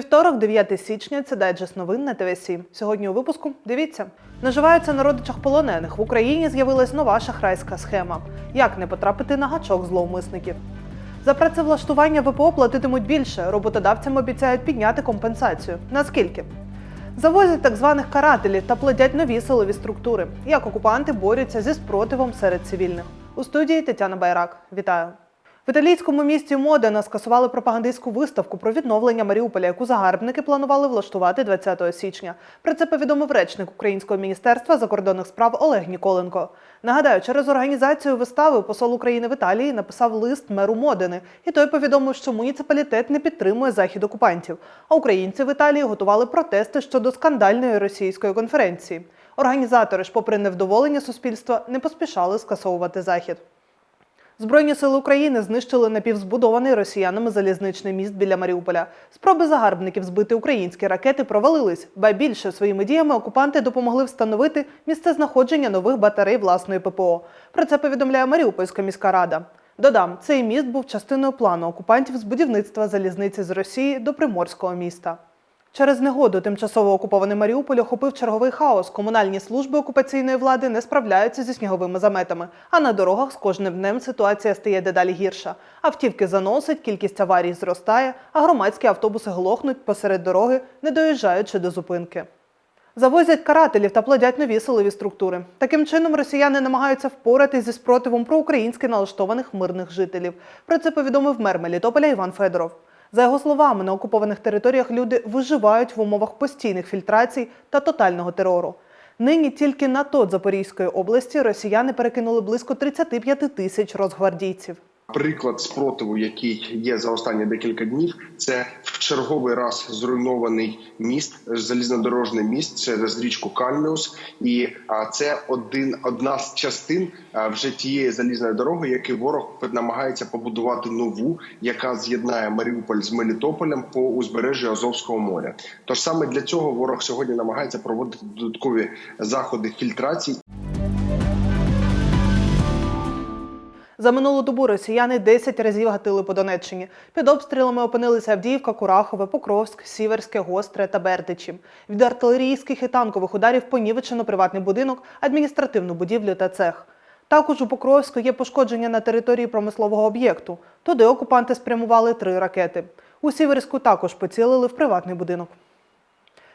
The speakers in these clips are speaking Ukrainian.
Вівторок, 9 січня, це дайджест новин на ТВ 7 Сьогодні у випуску дивіться. Наживаються на родичах полонених. В Україні з'явилась нова шахрайська схема. Як не потрапити на гачок зловмисників? За працевлаштування ВПО платитимуть більше. Роботодавцям обіцяють підняти компенсацію. Наскільки? Завозять так званих карателів та плодять нові силові структури. Як окупанти борються зі спротивом серед цивільних. У студії Тетяна Байрак. Вітаю. В італійському місті Модена скасували пропагандистську виставку про відновлення Маріуполя, яку загарбники планували влаштувати 20 січня. Про це повідомив речник Українського міністерства закордонних справ Олег Ніколенко. Нагадаю, через організацію вистави посол України в Італії написав лист меру Модени, і той повідомив, що муніципалітет не підтримує захід окупантів. А українці в Італії готували протести щодо скандальної російської конференції. Організатори ж, попри невдоволення суспільства, не поспішали скасовувати захід. Збройні сили України знищили напівзбудований росіянами залізничний міст біля Маріуполя. Спроби загарбників збити українські ракети провалились, ба більше своїми діями окупанти допомогли встановити місце знаходження нових батарей власної ППО. Про це повідомляє Маріупольська міська рада. Додам, цей міст був частиною плану окупантів з будівництва залізниці з Росії до приморського міста. Через негоду тимчасово окупований Маріуполь охопив черговий хаос. Комунальні служби окупаційної влади не справляються зі сніговими заметами. А на дорогах з кожним днем ситуація стає дедалі гірша. Автівки заносить, кількість аварій зростає, а громадські автобуси глохнуть посеред дороги, не доїжджаючи до зупинки. Завозять карателів та плодять нові силові структури. Таким чином, росіяни намагаються впоратись зі спротивом проукраїнськи налаштованих мирних жителів. Про це повідомив мер Мелітополя Іван Федоров. За його словами, на окупованих територіях люди виживають в умовах постійних фільтрацій та тотального терору. Нині тільки на тот Запорізької області росіяни перекинули близько 35 тисяч розгвардійців. Приклад спротиву, який є за останні декілька днів, це в черговий раз зруйнований міст, залізнодорожний міст через річку Кальміус, і це один одна з частин вже тієї залізної дороги, яку ворог намагається побудувати нову, яка з'єднає Маріуполь з Мелітополем по узбережжю Азовського моря. Тож саме для цього ворог сьогодні намагається проводити додаткові заходи фільтрації. За минулу добу росіяни 10 разів гатили по Донеччині. Під обстрілами опинилися Авдіївка, Курахове, Покровськ, Сіверське, Гостре та Бердичі. Від артилерійських і танкових ударів понівечено приватний будинок, адміністративну будівлю та цех. Також у Покровську є пошкодження на території промислового об'єкту. Туди окупанти спрямували три ракети. У Сіверську також поцілили в приватний будинок.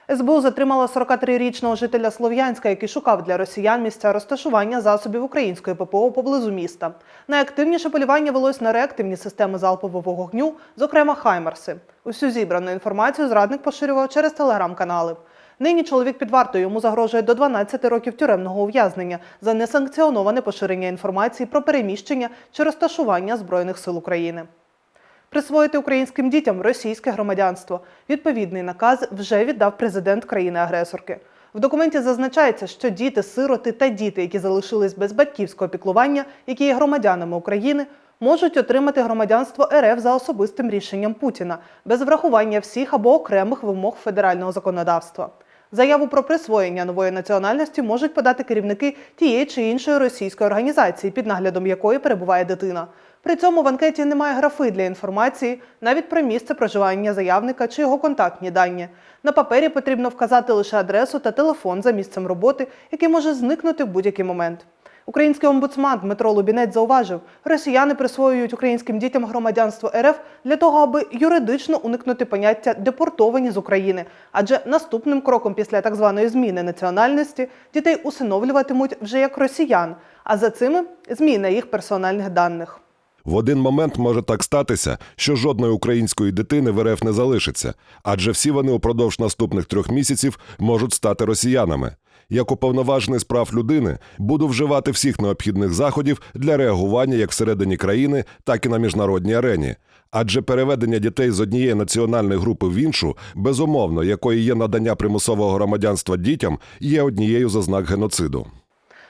СБУ затримала 43-річного жителя Слов'янська, який шукав для росіян місця розташування засобів української ППО поблизу міста. Найактивніше полювання велось на реактивні системи залпового вогню, зокрема Хаймарси. Усю зібрану інформацію зрадник поширював через телеграм-канали. Нині чоловік під вартою йому загрожує до 12 років тюремного ув'язнення за несанкціоноване поширення інформації про переміщення чи розташування Збройних сил України. Присвоїти українським дітям російське громадянство. Відповідний наказ вже віддав президент країни-агресорки. В документі зазначається, що діти, сироти та діти, які залишились без батьківського піклування, які є громадянами України, можуть отримати громадянство РФ за особистим рішенням Путіна без врахування всіх або окремих вимог федерального законодавства. Заяву про присвоєння нової національності можуть подати керівники тієї чи іншої російської організації, під наглядом якої перебуває дитина. При цьому в анкеті немає графи для інформації навіть про місце проживання заявника чи його контактні дані. На папері потрібно вказати лише адресу та телефон за місцем роботи, який може зникнути в будь-який момент. Український омбудсман Дмитро Лубінець зауважив, росіяни присвоюють українським дітям громадянство РФ для того, аби юридично уникнути поняття депортовані з України. Адже наступним кроком після так званої зміни національності дітей усиновлюватимуть вже як росіян, а за цими зміна їх персональних даних. В один момент може так статися, що жодної української дитини в РФ не залишиться, адже всі вони упродовж наступних трьох місяців можуть стати росіянами. Як уповноважений з прав людини буду вживати всіх необхідних заходів для реагування як всередині країни, так і на міжнародній арені. Адже переведення дітей з однієї національної групи в іншу, безумовно, якою є надання примусового громадянства дітям, є однією з ознак геноциду.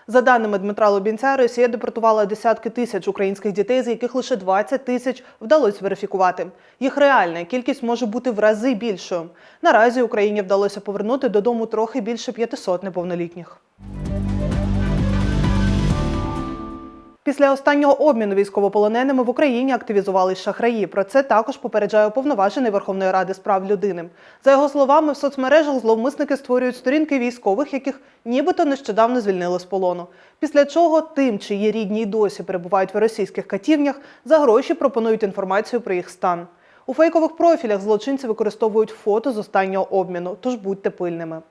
За даними Дмитра Лубінця, Росія депортувала десятки тисяч українських дітей, з яких лише 20 тисяч вдалося верифікувати. Їх реальна кількість може бути в рази більшою. Наразі Україні вдалося повернути додому трохи більше 500 неповнолітніх. Після останнього обміну військовополоненими в Україні активізувались шахраї. Про це також попереджає уповноважений Верховної Ради з прав людини. За його словами, в соцмережах зловмисники створюють сторінки військових, яких нібито нещодавно звільнили з полону. Після чого тим, чиї рідні й досі перебувають в російських катівнях, за гроші пропонують інформацію про їх стан. У фейкових профілях злочинці використовують фото з останнього обміну, тож будьте пильними.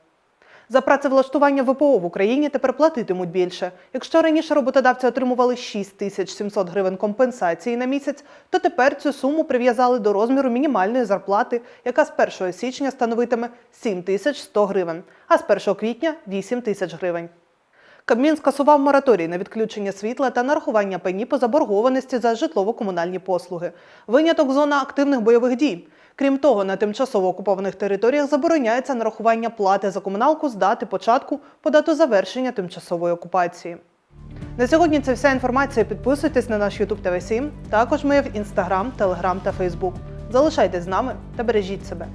За працевлаштування ВПО в Україні тепер платитимуть більше. Якщо раніше роботодавці отримували 6 тисяч 700 гривень компенсації на місяць, то тепер цю суму прив'язали до розміру мінімальної зарплати, яка з 1 січня становитиме 7 тисяч 100 гривень, а з 1 квітня 8 тисяч гривень. Кабмін скасував мораторій на відключення світла та нарахування пені по заборгованості за житлово-комунальні послуги. Виняток зона активних бойових дій. Крім того, на тимчасово окупованих територіях забороняється нарахування плати за комуналку з дати початку по дату завершення тимчасової окупації. На сьогодні це вся інформація. Підписуйтесь на наш YouTube TV 7 Також ми в Instagram, Telegram та Facebook. Залишайтесь з нами та бережіть себе.